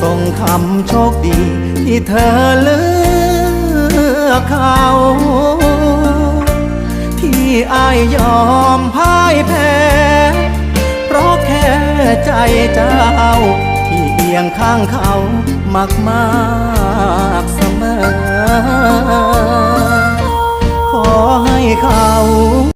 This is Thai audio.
ส่งคำโชคดีที่เธอเลือกเขา ที่อายยอมพ่ายแพ้ เพราะแค่ใจเจ้า ที่เอียงข้างเขามากมากเสมอ ขอให้เขา